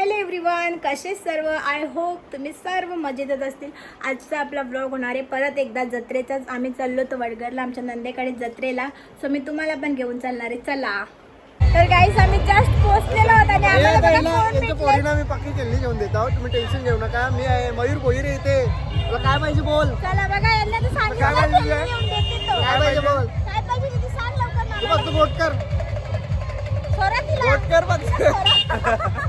Hello everyone कसे सर्व? I hope तुम्ही सर्व मजेतच असतील. आजचा आपला ब्लॉग होणार आहे. परत एकदा जत्रेचाच आम्ही चाललो तो वडगरला आमच्या नंदेकडे जत्रेला. सो मी तुम्हाला पण घेऊन चालणार आहे. चला. तर गाईस आम्ही जस्ट पोहोचलेलो होतो आणि आम्हाला. पोरीला मी पक्की केली घेऊन देतो तुम्ही टेन्शन घेऊ नका. मी आहे मयूर भोईर येते तुला काय पाहिजे बोल? चला बघा यांना तर सांगितलं काय पाहिजे त्यांनी तुला? येऊन देते तो. काय पाहिजे बोल? काय पाहिजे ते सांग लवकर मला. फक्त बोट कर. सोरा तिला. बोट कर फक्त.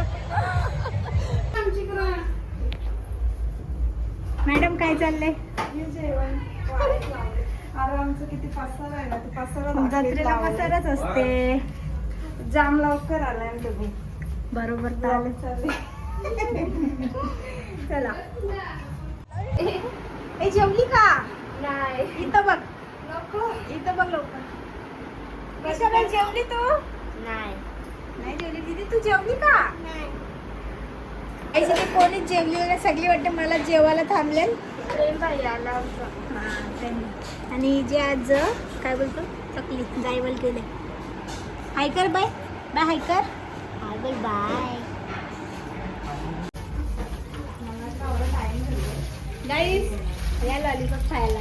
मॅडम काय चाललंय? आरामचं किती पसारा आहे ना ते पसारा जत्रेला पसारच असते. जाम लवकर आलाय तुम्ही. बरोबर चालेल चला. ए जेवली का? नाही. इथं बघ. नको. इथं बघ लवकर. कशाला जेवली तू? नाही. नाही जेवली. दीदी तू जेवली का? ऐशी कोणीच जेवली नाही सगळी वाटते मला जेवायला थांबले आणि जे आज काय बोलतो? चकली जायवल केले हाय कर बाय बाय हाय कर. हाय बोल बाय. गाईस या लॉलीपॉप खायला.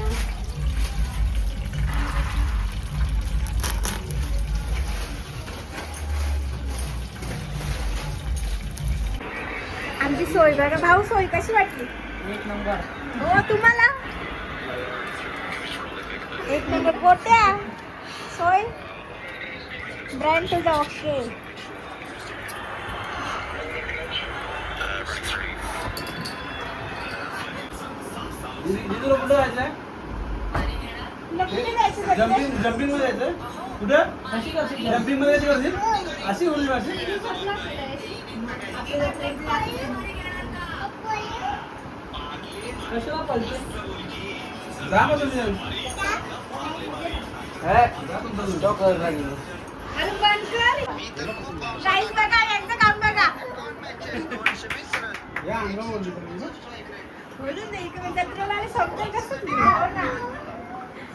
आमची सोय बघा भाऊ सोय कशी वाटली? एक नंबर. हो तुम्हाला? एक नंबर. कोट्या सोय? ब्रँड तुझा ओके कुठं जायचं? जम्पिंग जम्पिंगमध्ये जायचं? कुठं? जम्पिंगमध्ये जायचं करशील? अशी होईल अशी? कशाला पाहिजे जा मग तुम्ही या. बोलून दे इकडे. जत्रेला समजेल कसं हो.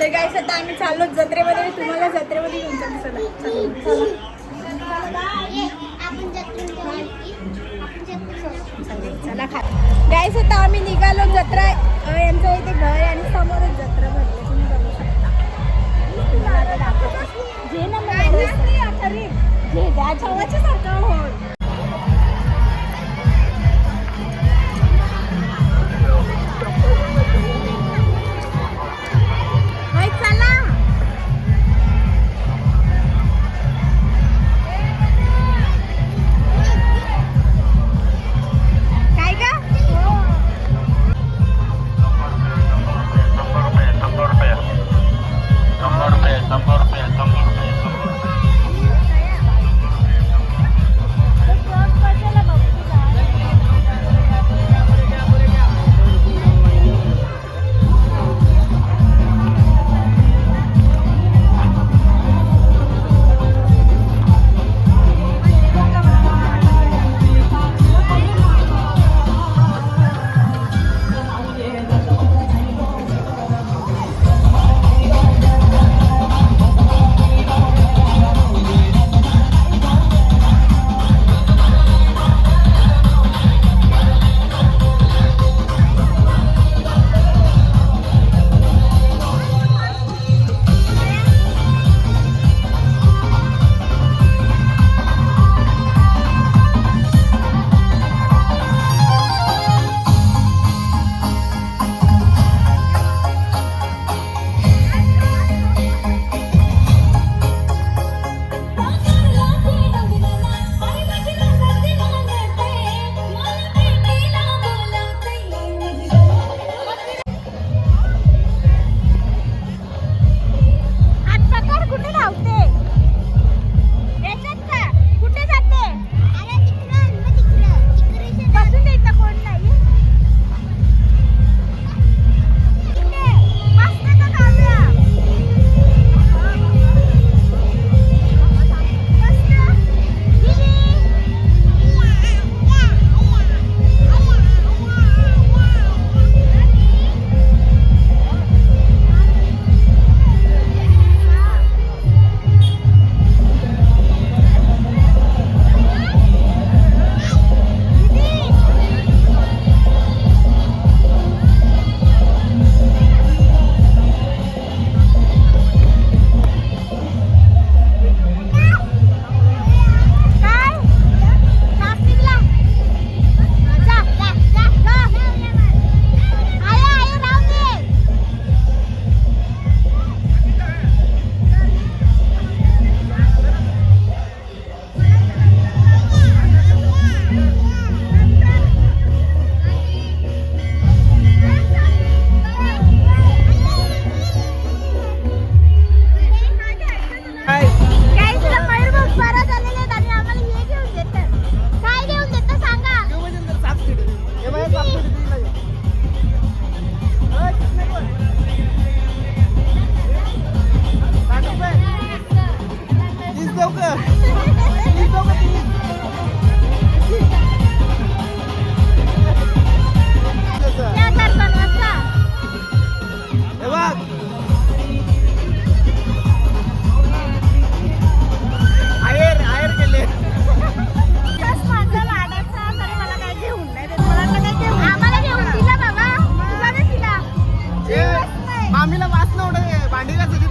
तर गाईस आता आम्ही चाललो जत्रेमध्ये तुम्हाला जत्रेमध्ये घेऊन चला चला. खा. गाईस आता आम्ही निघालो. जत्रा यांचं इथे घर आणि समोरच जत्रा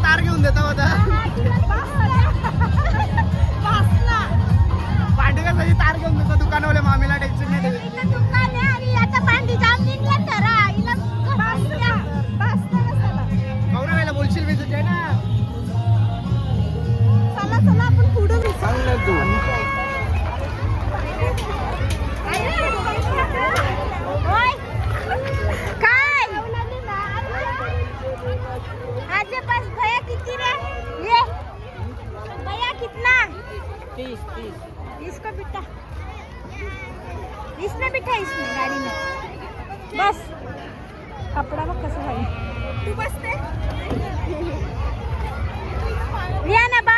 तार घेऊन देता होता पांडुरंगाची तार घेऊन देता दुकानवाले मेरे पास भैया कितनी रे ये भैया कितना? तीस तीस। इसको बिठा। इसमें बिठा इसमें गाड़ी में। बस। कपड़ा मग कसं झाली तू बसते रिया ना बा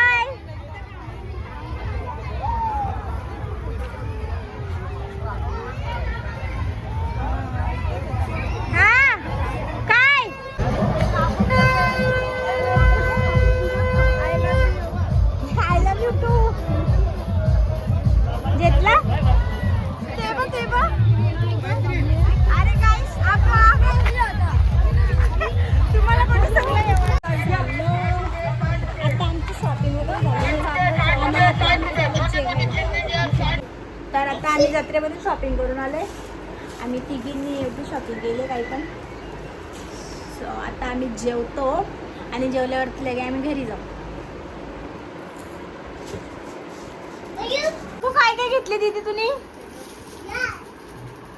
आम्ही जत्रेमध्ये शॉपिंग करून आलोय. आम्ही तिघींनी एवढी शॉपिंग केली काही पण. सो आता आम्ही जेवतो आणि जेवल्यावरती लगे आम्ही घरी जाऊ. तू काय काय घेतले तिथे तुम्ही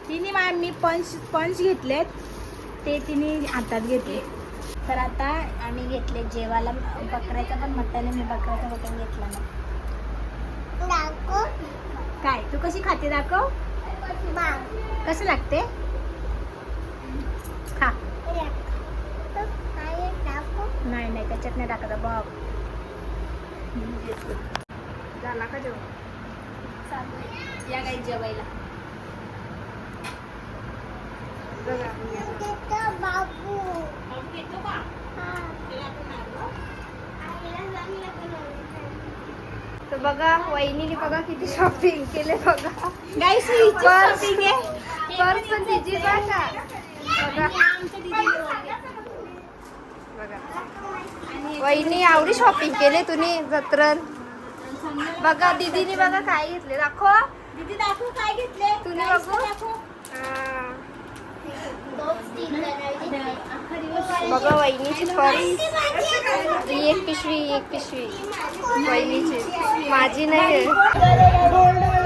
तिने मा मी पंच पंच घेतलेत. ते तिने हातात घेतले. तर आता आम्ही घेतले जेवायला. बकऱ्याचं पण मटण आहे मी बकऱ्याचं मटण घेतला ना काय? तू कशी खाते दाखव. कसं लागते? खा. नाही नाही त्याच्यात नाही टाकत. बघ. झाला का जेवण? या काही जेवायला. तर बघा वहिनीने बघा किती शॉपिंग केले बघा. गाईस. शॉपिंग आहे. पर्स पण तिची बघा. वहिनी आवडी शॉपिंग केले तुम्ही जत्रन बघा दीदीने बघा काय घेतले दाखव. दीदी दाखव काय घेतले तुम्ही बघू. बघा वहिनीची पर्स ही एक पिशवी एक पिशवी. वहिनीची. माझी नाही आहे